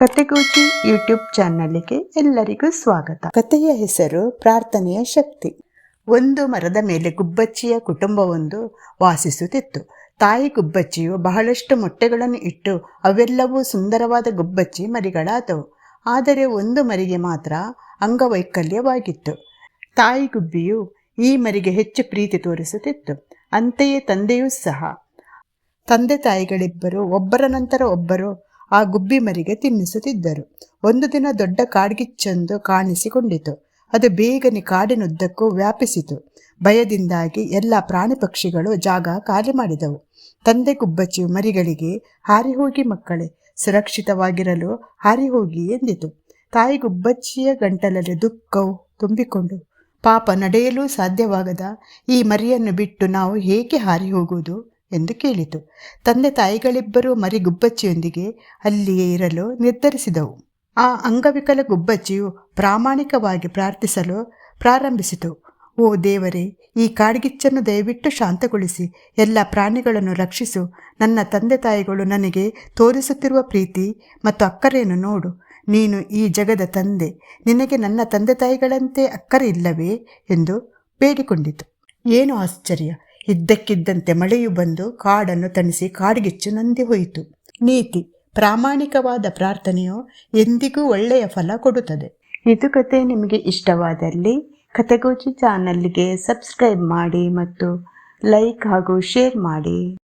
ಕತೆಗೋಚಿ YouTube ಚಾನಲ್ಗೆ ಎಲ್ಲರಿಗೂ ಸ್ವಾಗತ. ಕಥೆಯ ಹೆಸರು ಪ್ರಾರ್ಥನೆಯ ಶಕ್ತಿ. ಒಂದು ಮರದ ಮೇಲೆ ಗುಬ್ಬಚ್ಚಿಯ ಕುಟುಂಬವೊಂದು ವಾಸಿಸುತ್ತಿತ್ತು. ತಾಯಿ ಗುಬ್ಬಚ್ಚಿಯು ಬಹಳಷ್ಟು ಮೊಟ್ಟೆಗಳನ್ನು ಇಟ್ಟು ಅವೆಲ್ಲವೂ ಸುಂದರವಾದ ಗುಬ್ಬಚ್ಚಿ ಮರಿಗಳಾದವು. ಆದರೆ ಒಂದು ಮರಿಗೆ ಮಾತ್ರ ಅಂಗವೈಕಲ್ಯವಾಗಿತ್ತು. ತಾಯಿ ಗುಬ್ಬಿಯು ಈ ಮರಿಗೆ ಹೆಚ್ಚು ಪ್ರೀತಿ ತೋರಿಸುತ್ತಿತ್ತು. ಅಂತೆಯೇ ತಂದೆಯೂ ಸಹ. ತಂದೆ ತಾಯಿಗಳಿಬ್ಬರು ಒಬ್ಬರ ನಂತರ ಒಬ್ಬರು ಆ ಗುಬ್ಬಿ ಮರಿಗೆ ತಿನ್ನಿಸುತ್ತಿದ್ದರು. ಒಂದು ದಿನ ದೊಡ್ಡ ಕಾಡ್ಗಿಚ್ಚೊಂದು ಕಾಣಿಸಿಕೊಂಡಿತು. ಅದು ಬೇಗನೆ ಕಾಡಿನುದ್ದಕ್ಕೂ ವ್ಯಾಪಿಸಿತು. ಭಯದಿಂದಾಗಿ ಎಲ್ಲ ಪ್ರಾಣಿ ಪಕ್ಷಿಗಳು ಜಾಗ ಖಾಲಿ ಮಾಡಿದವು. ತಂದೆ ಗುಬ್ಬಚ್ಚಿ ಮರಿಗಳಿಗೆ, ಹಾರಿ ಹೋಗಿ ಮಕ್ಕಳೇ, ಸುರಕ್ಷಿತವಾಗಿರಲು ಹಾರಿ ಹೋಗಿ ಎಂದಿತು. ತಾಯಿ ಗುಬ್ಬಚ್ಚಿಯ ಗಂಟಲಲ್ಲಿ ದುಃಖವು ತುಂಬಿಕೊಂಡು, ಪಾಪ ನಡೆಯಲು ಸಾಧ್ಯವಾಗದ ಈ ಮರಿಯನ್ನು ಬಿಟ್ಟು ನಾವು ಹೇಗೆ ಹಾರಿ ಹೋಗುವುದು? ಎಂದು ಕೇಳಿತು. ತಂದೆ ತಾಯಿಗಳಿಬ್ಬರೂ ಮರಿ ಗುಬ್ಬಚ್ಚಿಯೊಂದಿಗೆ ಅಲ್ಲಿಯೇ ಇರಲು ನಿರ್ಧರಿಸಿದವು. ಆ ಅಂಗವಿಕಲ ಗುಬ್ಬಚ್ಚಿಯು ಪ್ರಾಮಾಣಿಕವಾಗಿ ಪ್ರಾರ್ಥಿಸಲು ಪ್ರಾರಂಭಿಸಿತು. ಓ ದೇವರೇ, ಈ ಕಾಡ್ಗಿಚ್ಚನ್ನು ದಯವಿಟ್ಟು ಶಾಂತಗೊಳಿಸಿ, ಎಲ್ಲ ಪ್ರಾಣಿಗಳನ್ನು ರಕ್ಷಿಸು. ನನ್ನ ತಂದೆ ತಾಯಿಗಳು ನನಗೆ ತೋರಿಸುತ್ತಿರುವ ಪ್ರೀತಿ ಮತ್ತು ಅಕ್ಕರೆಯನ್ನು ನೋಡು. ನೀನು ಈ ಜಗದ ತಂದೆ. ನಿನಗೆ ನನ್ನ ತಂದೆ ತಾಯಿಗಳಂತೆ ಅಕ್ಕರೆ ಇಲ್ಲವೇ ಎಂದು ಬೇಡಿಕೊಂಡಿತು. ಏನು ಆಶ್ಚರ್ಯ! ಇದ್ದಕ್ಕಿದ್ದಂತೆ ಮಳೆಯು ಬಂದು ಕಾಡನ್ನು ತಣಿಸಿ ಕಾಡ್ಗಿಚ್ಚು ನಂದಿ ಹೋಯಿತು. ನೀತಿ, ಪ್ರಾಮಾಣಿಕವಾದ ಪ್ರಾರ್ಥನೆಯು ಎಂದಿಗೂ ಒಳ್ಳೆಯ ಫಲ ಕೊಡುತ್ತದೆ. ಇದು ಕತೆ ನಿಮಗೆ ಇಷ್ಟವಾದಲ್ಲಿ ಕತೆಗೋಚಿ ಚಾನಲ್ಗೆ ಸಬ್ಸ್ಕ್ರೈಬ್ ಮಾಡಿ ಮತ್ತು ಲೈಕ್ ಹಾಗೂ ಶೇರ್ ಮಾಡಿ.